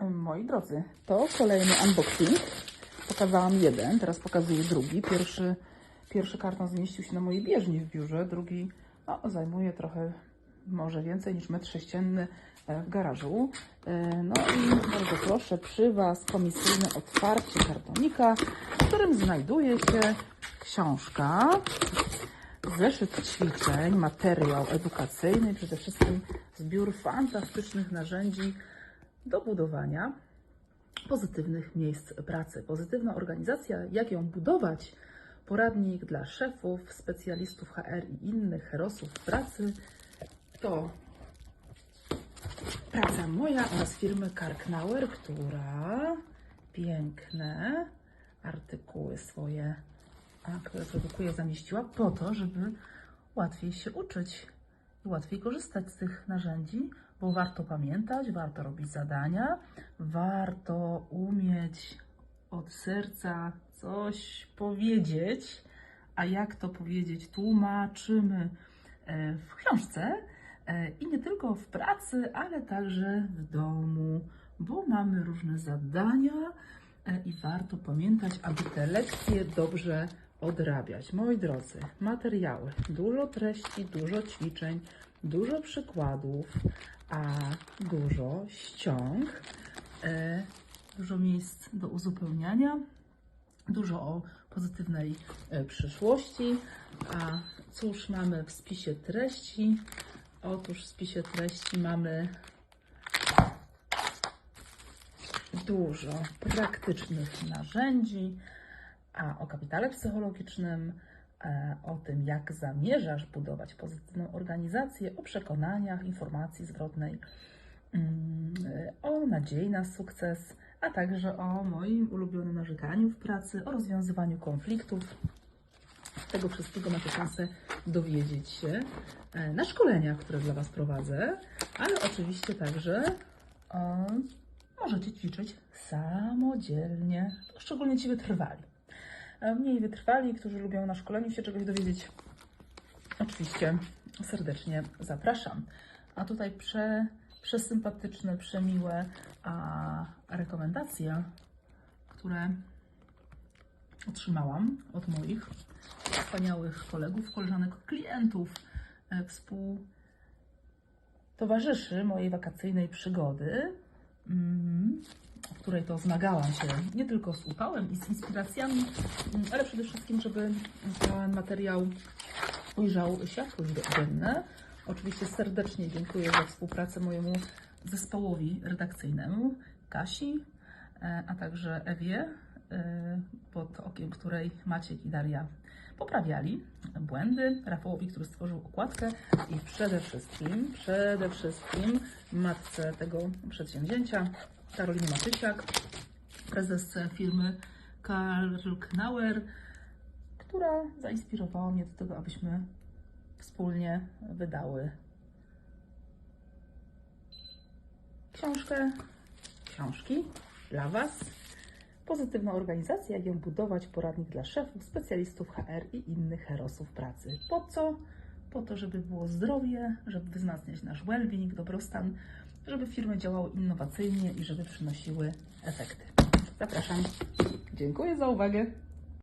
Moi drodzy, to kolejny unboxing. Pokazałam jeden, teraz pokazuję drugi. Pierwszy, pierwszy karton zmieścił się na mojej bieżni w biurze, drugi no, zajmuje trochę, może więcej niż metr sześcienny e, w garażu. E, No i bardzo proszę, przy Was komisyjne otwarcie kartonika, w którym znajduje się książka, zeszyt ćwiczeń, materiał edukacyjny, przede wszystkim zbiór fantastycznych narzędzi do budowania pozytywnych miejsc pracy. Pozytywna organizacja, jak ją budować, poradnik dla szefów, specjalistów HR i innych herosów pracy, to praca moja oraz firmy Karknauer, która piękne artykuły swoje, które produkuje, zamieściła po to, żeby łatwiej się uczyć łatwiej korzystać z tych narzędzi, bo warto pamiętać, warto robić zadania, warto umieć od serca coś powiedzieć, a jak to powiedzieć, tłumaczymy e, w książce e, i nie tylko w pracy, ale także w domu, bo mamy różne zadania e, i warto pamiętać, aby te lekcje dobrze odrabiać. Moi drodzy, materiały, dużo treści, dużo ćwiczeń, dużo przykładów, a dużo ściąg, e, dużo miejsc do uzupełniania, dużo o pozytywnej e, przyszłości. A cóż mamy w spisie treści? Otóż w spisie treści mamy dużo praktycznych narzędzi, a o kapitale psychologicznym, o tym, jak zamierzasz budować pozytywną organizację, o przekonaniach, informacji zwrotnej, mm, o nadziei na sukces, a także o moim ulubionym narzekaniu w pracy, o rozwiązywaniu konfliktów. Tego wszystkiego macie szansę dowiedzieć się e, na szkoleniach, które dla Was prowadzę, ale oczywiście także e, możecie ćwiczyć samodzielnie, szczególnie ci wytrwali. E, Mniej wytrwali, którzy lubią na szkoleniu się czegoś dowiedzieć, oczywiście serdecznie zapraszam. A tutaj prze, przesympatyczne, przemiłe a, rekomendacje, które otrzymałam od moich wspaniałych kolegów, koleżanek, klientów, e, współtowarzyszy mojej wakacyjnej przygody, mm, której to zmagałam się nie tylko z upałem i z inspiracjami, mm, ale przede wszystkim, żeby ten materiał ujrzał światło dzienne. Oczywiście serdecznie dziękuję za współpracę mojemu zespołowi redakcyjnemu, Kasi, e, a także Ewie, e, pod okiem której Maciek i Daria poprawiali błędy, Rafałowi, który stworzył okładkę i przede wszystkim, przede wszystkim matce tego przedsięwzięcia, Karolinie Matysiak, prezesce firmy Karl Knauer, która zainspirowała mnie do tego, abyśmy wspólnie wydały książkę, książki dla Was. Pozytywna organizacja, jak ją budować, poradnik dla szefów, specjalistów HR i innych herosów pracy. Po co? Po to, żeby było zdrowie, żeby wzmacniać nasz well-being, dobrostan, żeby firmy działały innowacyjnie i żeby przynosiły efekty. Zapraszam. Dziękuję za uwagę.